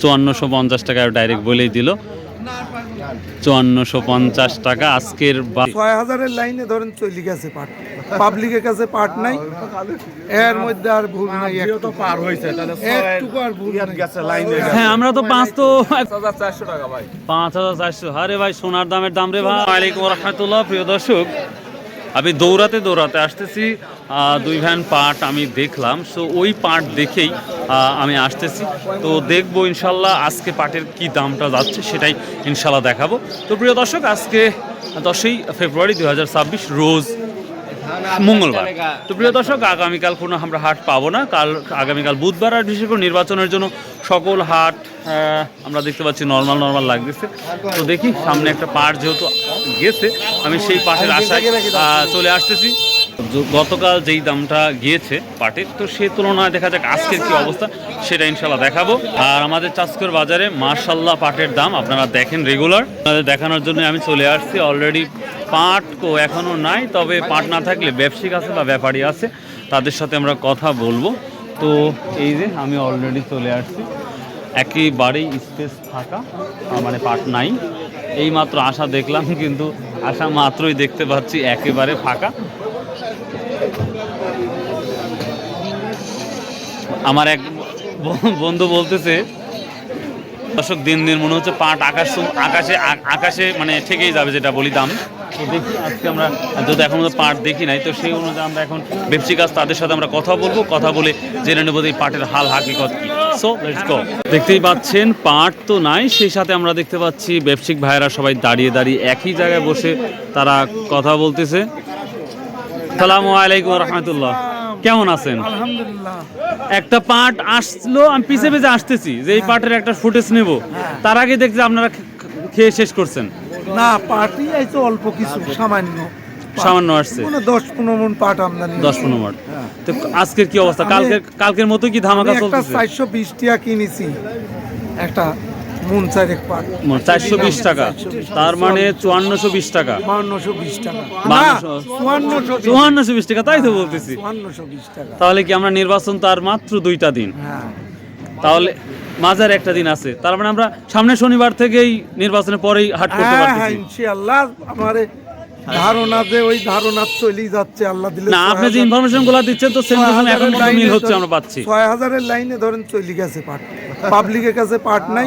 চুয়ান্নশো পঞ্চাশ টাকা ডাইরেক্ট বলেই দিল। চুয়ান্নশো পঞ্চাশ টাকা আজকের ছয় হাজারের লাইনে ধরেন চলে গেছে পাট পাবলিকের কাছে পাট নাই। এর মধ্যে আর ভুল নাই একটু পার হয়েছে একটুকু আর ভুল গেছে লাইনে হ্যাঁ আমরা তো পাঁচ তো চারশো টাকা ভাই। পাঁচ হাজার চারশো। আরে ভাই সোনার দামের দাম রে ভাই। ওয়ালাইকুম রহমতুল্লাহ প্রিয় দর্শক আমি দৌড়াতে দৌড়াতে আসতেছি দুই ভ্যান পাট আমি দেখলাম সো ওই পার্ট দেখেই আমি আসতেছি। তো দেখব ইনশাল্লাহ আজকে পাটের কি দামটা যাচ্ছে, সেটাই ইনশাল্লাহ দেখাবো। তো প্রিয় দর্শক, আজকে দশই ফেব্রুয়ারি দু হাজার ছাব্বিশ, রোজ মঙ্গলবার। তো প্রিয় দর্শক আগামীকাল কোনো আমরা হাট পাবো না। কাল আগামীকাল বুধবার আর বিশেষ করে নির্বাচনের জন্য সকল হাট আহ, আমরা দেখতে পাচ্ছি নর্মাল নর্মাল লাগতেছে। তো দেখি সামনে একটা পাট যেহেতু গেছে আমি সেই পাটের আশায় চলে আসতেছি। গতকাল যেই দামটা গিয়েছে পাটের তো সে তুলনায় দেখা যাক আজকের কি অবস্থা সেটা ইনশাল্লাহ দেখাবো। আর আমাদের চাষকর বাজারে মার্শাল্লাহ পাটের দাম আপনারা দেখেন রেগুলার আপনাদের দেখানোর জন্য আমি চলে আসছি। অলরেডি পাট কো এখনও নাই, তবে পাট না থাকলে ব্যবসায়িক আছে বা ব্যাপারী আছে, তাদের সাথে আমরা কথা বলব। তো এই যে, আমি অলরেডি চলে আসছি। একেবারেই স্পেস ফাঁকা মানে পাট নাই। এই মাত্র আশা দেখলাম, কিন্তু আশা মাত্রই দেখতে পাচ্ছি একেবারে ফাঁকা। আমার এক বন্ধু বলতেছে, দর্শক, দিন দিন মনে হচ্ছে পাট আকাশ আকাশে আকাশে মানে ঠেকেই যাবে, যেটা বলি দাম। তো দেখি আজকে আমরা যদি এখন পাট দেখি নাই তো সেই অনুযায়ী আমরা এখন ব্যবসায়িক কাজ তাদের সাথে আমরা কথা বলব কথা বলে জেনে নেব এই পাটের হাল হাকিকত কি। সো লেটস গো দেখতেই পাচ্ছেন পাট তো নাই সেই সাথে আমরা দেখতে পাচ্ছি ব্যবসায়িক ভাইয়েরা সবাই দাঁড়িয়ে দাঁড়িয়ে একই জায়গায় বসে তারা কথা বলতেছে। সালামু আলাইকুম রহমতুল্লাহ। কেমন আছেন? একটা পার্ট আসলো আমি পিছে পিছে আসতেছি যে এই পার্টের একটা ফুটেজ নেব। তার আগে দেখছি আপনারা খেয়ে শেষ করছেন। না পাটই আইছে অল্প কিছু সামান্য সামান্য আসছে। মানে দশ পনেরো মন পাট আমদানি দশ পনেরো মিনিট তো আজকের কি অবস্থা? কালকের কালকের মতো কি ধামাকা একটা চারশো বিশ টাকা কিনেছি। একটা মন চারেক পাট। চারশো বিশ টাকা। তার মানে চুয়ান্নশো বিশ টাকা। বাউন্নশো বিশ টাকা। চুয়ান্নশো বিশ। টাকা তাই তো বলতেছি। চুয়ান্নশো বিশ টাকা। তাহলে কি আমরা নির্বাচন তার মাত্র দুইটা দিন? হ্যাঁ। তাহলে মাঝার একটা দিন আছে। তার মানে আমরা সামনে শনিবার থেকেই নির্বাচনের পরেই হাট করতে পারছি হ্যাঁ ইনশাআল্লাহ আমার ধারণা যে ওই ধারণা চলেই যাচ্ছে আল্লাহ দিলে না আপনি যে ইনফরমেশনগুলো দিচ্ছেন তো সেম এখন মিল হচ্ছে আমরা পাচ্ছি। ছয় হাজারের লাইনে ধরেন চলে গেছে পাট। পাবলিকের কাছে পাট নাই।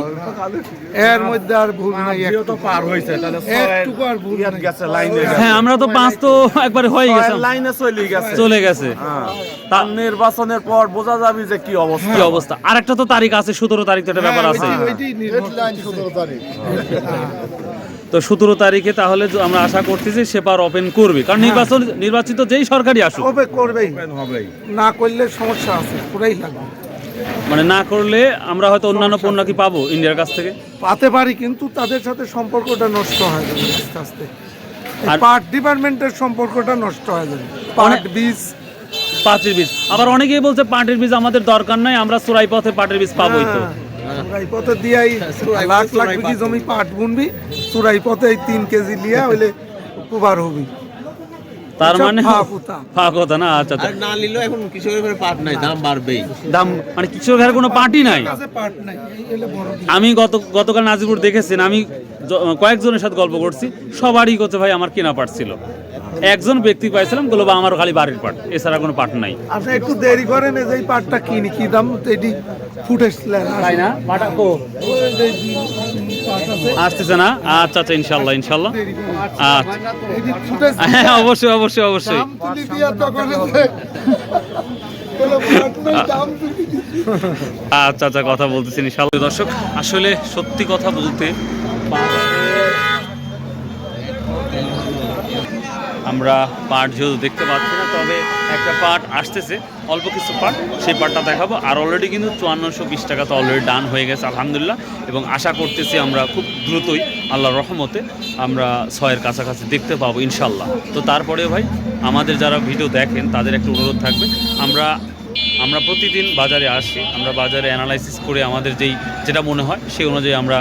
এর মধ্যে আর ভুল নাই তো পার হয়েছে তাহলে একটুকু আর ভুল। গেছে লাইনে হ্যাঁ আমরা তো পাঁচ তো একবারে হয়ে গেছে। লাইনে চলে গেছে। চলে গেছে। তার নির্বাচনের পর বোঝা যাবে যে কি অবস্থা। কি অবস্থা। আর একটা তো তারিখ আছে সতেরো তারিখ তো একটা ব্যাপার হ্যাঁ, আছে। তো সতেরো তারিখে তাহলে আমরা আশা করতেছি সে সেপার ওপেন করবে। কারণ নির্বাচন নির্বাচিত যেই সরকারি আসুক। করবেই। না করলে সমস্যা আছে পুরাই লাগবে। মানে না করলে আমরা হয়তো অন্যান্য পণ্য কি পাবো ইন্ডিয়ার কাছ থেকে? পাতে পারি কিন্তু তাদের সাথে সম্পর্কটা নষ্ট হয়ে যাবে আস্তে আস্তে। আর- পাট ডিপার্টমেন্টের সম্পর্কটা নষ্ট হয়ে যাবে পাট বীজ। পাটের বীজ। আবার অনেকেই বলছে পাটের বীজ আমাদের দরকার নাই আমরা চোরাই পথে পাটের বীজ পাবোই তো। চুরাই পথে দিয়াই লাখ লাখ বিঘি জমি পাট বুনবি চুরাই পথে এই তিন কেজি লিয়া হইলে কুবার হবি। তার মানে ফাঁক কথা। কথা না আচ্ছা আচ্ছা। আর না নিলেও এখন কৃষকের ঘরে পাট নাই দাম বাড়বেই। দাম মানে কিছু ঘরের কোনো পার্টি নাই। আমি গত গতকাল নাজিপুর দেখেছেন আমি কয়েকজনের সাথে গল্প করছি সবারই করছে ভাই আমার কেনা পাট ছিল। একজন ব্যক্তি পাইছিলাম বলল বা আমার খালি বাড়ির পাট এছাড়া কোনো পাট নাই। আপনি একটু দেরি করেন এই যে এই পাটটা কিনি কি দাম? এটি ফুটেজ তাই না? পাটা কো? আসতেছে না? আচ্ছা আচ্ছা ইনশাল্লাহ ইনশাল্লাহ। আচ্ছা। হ্যাঁ অবশ্যই অবশ্যই অবশ্যই। আচ্ছা আচ্ছা কথা বলতেছি ইনশাল্লাহ। দর্শক, আসলে সত্যি কথা বলতে আমরা পাট যেহেতু দেখতে পাচ্ছি না, তবে একটা পাট আসতেছে, অল্প কিছু পাট, সেই পাটটা দেখাবো। আর অলরেডি কিন্তু চুয়ান্নশো বিশ টাকা তো অলরেডি ডান হয়ে গেছে, আলহামদুলিল্লাহ। এবং আশা করতেছি আমরা খুব দ্রুতই আল্লাহ রহমতে, আমরা ছয়ের কাছাকাছি দেখতে পাবো ইনশাল্লাহ তো তারপরেও ভাই, আমাদের যারা ভিডিও দেখেন, তাদের একটা অনুরোধ থাকবে। আমরা আমরা প্রতিদিন বাজারে আসি, আমরা বাজারে অ্যানালাইসিস করে আমাদের যেই যেটা মনে হয় সেই অনুযায়ী আমরা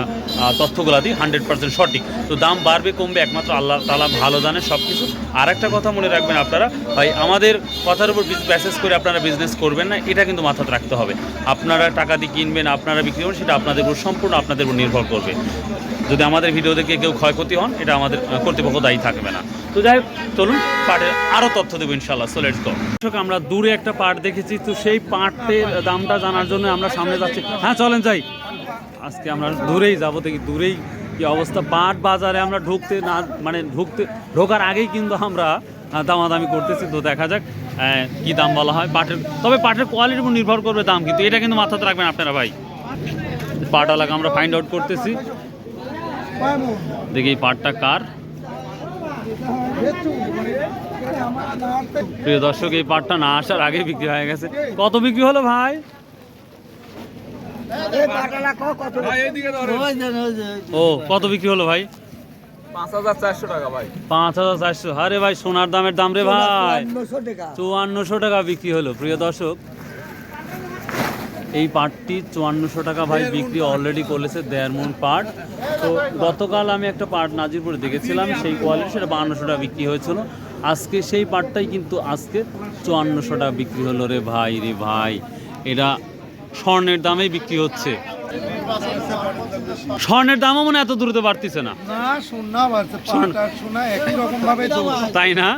তথ্যগুলো দিই হান্ড্রেড পার্সেন্ট সঠিক। তো দাম বাড়বে, কমবে, একমাত্র আল্লাহ তালা ভালো জানে সব কিছু আর একটা কথা মনে রাখবেন আপনারা, ভাই, আমাদের কথার উপর ব্যাসেস করে আপনারা বিজনেস করবেন না, এটা কিন্তু মাথাতে রাখতে হবে। আপনারা টাকা দিয়ে কিনবেন, আপনারা বিক্রি করবেন, সেটা আপনাদের উপর সম্পূর্ণ আপনাদের উপর নির্ভর করবে। যদি আমাদের ভিডিও দেখে কেউ ক্ষয়ক্ষতি হন, এটা আমাদের কর্তৃপক্ষ দায়ী থাকবে না। তো যাই চলুন পাটের আরও তথ্য দেবো ইনশাল্লাহ সো লেটস আমরা দূরে একটা পাট দেখেছি, তো সেই পাটের দামটা জানার জন্য আমরা সামনে যাচ্ছি। হ্যাঁ চলেন যাই। আজকে আমরা দূরেই যাব, দেখি দূরেই কি অবস্থা। পাট বাজারে আমরা ঢুকতে না মানে ঢুকতে, ঢোকার আগেই কিন্তু আমরা দামাদামি করতেছি, তো দেখা যাক কি দাম বলা হয় পাটের। তবে পাটের কোয়ালিটির উপর নির্ভর করবে দাম, কিন্তু এটা কিন্তু মাথাতে রাখবেন আপনারা ভাই। পাট আলাকে আমরা ফাইন্ড আউট করতেছি। দেখি এই পাটটা কার? প্রিয় দর্শক এই পাটটা না আসার আগে বিক্রি হয়ে গেছে। কত বিক্রি হলো ভাই? ও কত বিক্রি হলো ভাই? পাঁচ হাজার চারশো টাকা ভাই। পাঁচ হাজার চারশো। আরে ভাই সোনার দামের দাম রে ভাই। চুয়ান্নশো টাকা বিক্রি হলো প্রিয় দর্শক। এই পাটটি চুয়ান্নশো টাকা ভাই বিক্রি অলরেডি করেছে দেড় মন পাট। তো গতকাল আমি একটা পাট নাজিরপুরে দেখেছিলাম সেই কোয়ালিটি সেটা বাহান্নশো টাকা বিক্রি হয়েছিল। আজকে সেই পাটটাই কিন্তু আজকে চুয়ান্নশো টাকা বিক্রি হলো রে ভাই রে ভাই। এটা স্বর্ণের দামেই বিক্রি হচ্ছে। স্বর্ণের দামও মনে এত দ্রুত বাড়তিছে না। তাই না?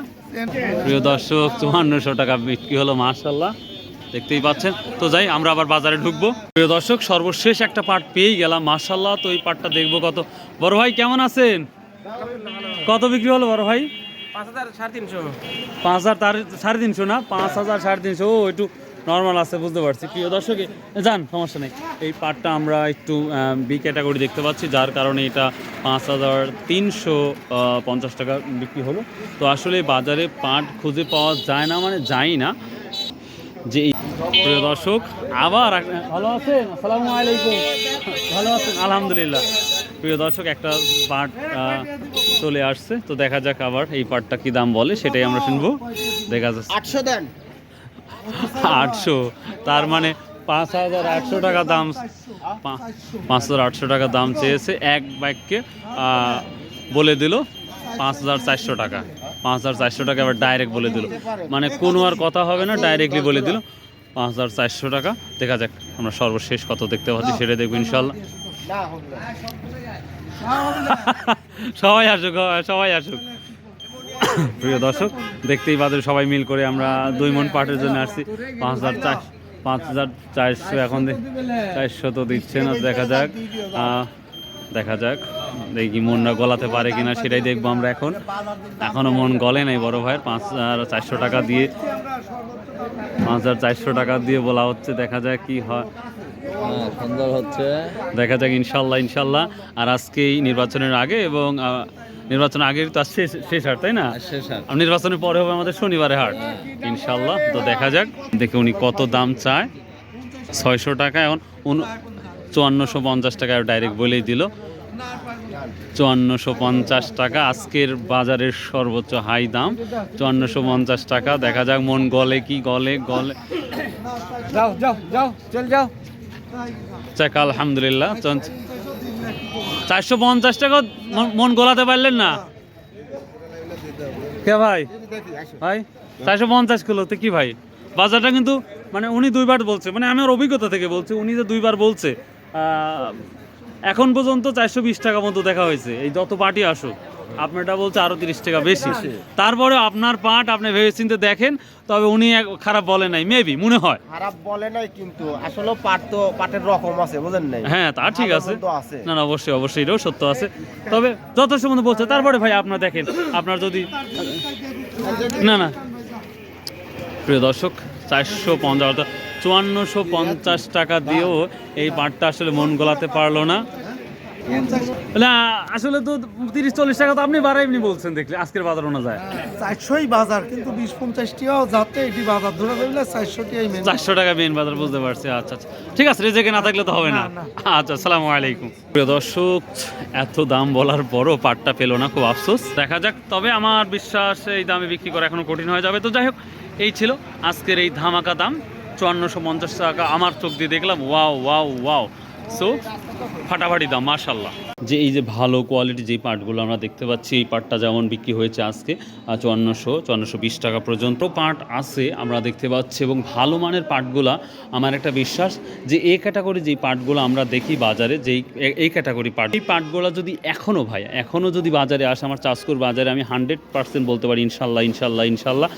প্রিয় দর্শক চুয়ান্নশো টাকা বিক্রি হলো মার্শাল্লাহ দেখতেই পাচ্ছেন। তো যাই, আমরা আবার বাজারে ঢুকবো। প্রিয় দর্শক, সর্বশেষ একটা পাট পেয়েই গেলাম। মার্শাল্লাহ তো এই পাটটা দেখব কত। বড় ভাই, কেমন আছেন? কত বিক্রি হলো বড় ভাই? পাঁচ হাজার, সাড়ে তিনশো। না? পাঁচ হাজার, সাড়ে তিনশো। ও, একটু নর্মাল আছে, বুঝতে পারছি। প্রিয় দর্শক যান, সমস্যা নেই। এই পাটটা আমরা একটু বি ক্যাটাগরি দেখতে পাচ্ছি, যার কারণে এটা পাঁচ হাজার তিনশো পঞ্চাশ টাকা বিক্রি হলো। তো আসলে বাজারে পাট খুঁজে পাওয়া যায় না মানে যায় না। যে এই প্রিয় দর্শক আবার ভালো আছেন? আসসালামু আলাইকুম। ভালো আছেন? আলহামদুলিল্লাহ। প্রিয় দর্শক একটা পাট চলে আসছে। তো দেখা যাক আবার এই পাটটা কি দাম বলে সেটাই আমরা শুনব। দেখা যাচ্ছে। আটশো দেন। আটশো। তার মানে পাঁচ হাজার আটশো টাকা দাম পা- পাঁচ হাজার আটশো টাকা দাম চেয়েছে। এক বাইককে বলে দিল পাঁচ হাজার চারশো টাকা। পাঁচ হাজার চারশো টাকা আবার ডাইরেক্ট বলে দিল। মানে কোনো আর কথা হবে না ডাইরেক্টলি বলে দিল। পাঁচ হাজার চারশো টাকা। দেখা যাক, আমরা সর্বশেষ কত দেখতে পাচ্ছি, সেটা দেখব ইনশাল্লাহ। সবাই আসুক সবাই আসুক। প্রিয় দর্শক, দেখতেই পাচ্ছেন, সবাই মিল করে আমরা দুই মন পাটের জন্য আসছি। পাঁচ হাজার চার, পাঁচ হাজার চারশো এখন চারশো তো দিচ্ছে না, দেখা যাক। দেখা যাক। দেখি মনটা গলাতে পারে কিনা সেটাই দেখব আমরা এখন। এখনও মন গলে নাই বড় ভাইয়ের পাঁচ হাজার চারশো টাকা দিয়ে। পাঁচ হাজার চারশো টাকা দিয়ে বলা হচ্ছে দেখা যাক কি হয়। সুন্দর হচ্ছে। দেখা যাক ইনশাল্লাহ ইনশাল্লাহ। আর আজকে এই নির্বাচনের আগে এবং আহ, নির্বাচনের আগে তো আর শেষ শেষ হাট তাই না? নির্বাচনের পরে হবে আমাদের শনিবারে হাট ইনশাল্লাহ। তো দেখা যাক দেখে উনি কত দাম চায়। ছয়শো টাকা এখন চুয়ান্নশো পঞ্চাশ টাকা ডাইরেক্ট বলেই দিল। চুয়ান্নশো পঞ্চাশ টাকা। আজকের বাজারের সর্বোচ্চ হাই দাম। চুয়ান্নশো পঞ্চাশ টাকা। দেখা যাক মন গলে কি গলে গলে। যাও যাও যাও চল যাও। যাক আলহামদুলিল্লাহ চারশো পঞ্চাশ টাকা মন- গোলাতে পারলেন না? কে ভাই? ভাই চারশো পঞ্চাশ কিলো তো কি ভাই? বাজারটা কিন্তু মানে উনি দুইবার বলছে মানে আমার অভিজ্ঞতা থেকে বলছে উনি যে দুইবার বলছে এখন পর্যন্ত চারশো বিশ টাকা মতো দেখা হয়েছে। এই যত পার্টি আসুক আপনারটা বলছে আরও তিরিশ টাকা বেশি। তারপরে আপনার পাট আপনি ভেবে চিন্তে দেখেন তবে উনি খারাপ বলে নাই মেবি মনে হয়। খারাপ বলে নাই কিন্তু আসলে পাট তো পাটের রকম আছে বুঝেন নাই? হ্যাঁ তা ঠিক আছে। না না অবশ্যই অবশ্যই এটাও সত্য আছে। তবে যথেষ্ট মতো বলছে। তারপরে ভাই আপনার দেখেন আপনার যদি না না। প্রিয় দর্শক চারশো পঞ্চাশ চুয়ান্নশো পঞ্চাশ টাকা দিয়েও এই পাটটা আসলে মন গলাতে পারল না। না আসলে তো তিরিশ চল্লিশ টাকা তো আপনি বাড়াইনি বলছেন দেখলে আজকের বাজার অনুযায়ী। চারশোই বাজার কিন্তু বিশ পঞ্চাশটিও যাতে এটি বাজার ধরে ফেললে চারশোটিই চারশো টাকা মেন বাজার বুঝতে পারছি আচ্ছা আচ্ছা। ঠিক আছে রেজেকে না থাকলে তো হবে না। আচ্ছা আসসালামু আলাইকুম। প্রিয় দর্শক এত দাম বলার পরও পাটটা পেল না খুব আফসোস। দেখা যাক তবে আমার বিশ্বাস এই দামে বিক্রি করা এখনও কঠিন হয়ে যাবে। তো যাই হোক এই ছিল আজকের এই ধামাকা দাম। চুয়ান্নশো পঞ্চাশ টাকা আমার চোখ দিয়ে দেখলাম, ওয়াও ওয়াও ওয়াও। সো ফাটাফাটি দাম মাশাল্লাহ যে এই যে ভালো কোয়ালিটি যেই পার্টগুলো আমরা দেখতে পাচ্ছি, এই পার্টটা যেমন বিক্রি হয়েছে আজকে চুয়ান্নশো চুয়ান্নশো বিশ টাকা পর্যন্ত পার্ট আছে, আমরা দেখতে পাচ্ছি এবং ভালো মানের পার্টগুলা আমার একটা বিশ্বাস যে এই ক্যাটাগরি যেই পার্টগুলো আমরা দেখি বাজারে, যেই এই ক্যাটাগরি পার্ট এই পার্টগুলো যদি এখনও ভাই এখনও যদি বাজারে আসে, আমার চাষকুর বাজারে আমি হান্ড্রেড পার্সেন্ট বলতে পারি ইনশাল্লাহ ইনশাল্লাহ ইনশাল্লাহ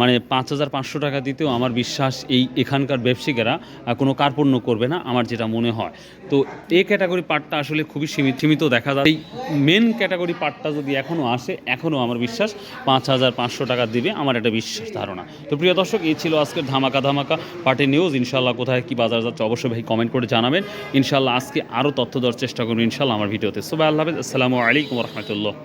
মানে পাঁচ হাজার পাঁচশো টাকা দিতেও আমার বিশ্বাস এই এখানকার ব্যবসায়িকেরা আহ, কোনো কার্পণ্য করবে না আমার যেটা মনে হয়। তো এই ক্যাটাগরি পার্টটা আসলে খুবই সীমিত সীমিত দেখা যায়। এই মেন ক্যাটাগরি পার্টটা যদি এখনও আসে এখনও আমার বিশ্বাস পাঁচ হাজার পাঁচশো টাকা দিবে আমার একটা বিশ্বাস ধারণা। তো প্রিয় দর্শক এই ছিল আজকের ধামাকা ধামাকা পার্টি নিউজ ইনশাল্লাহ কোথায় কী বাজার যাচ্ছে অবশ্যই ভাই কমেন্ট করে জানাবেন। ইনশাল্লাহ আজকে আরও তথ্য দেওয়ার চেষ্টা করব ইনশাল্লাহ আমার ভিডিওতে। সবাই আল্লাহ আসসালামু আলাইকুম রহমতুল্লাহ।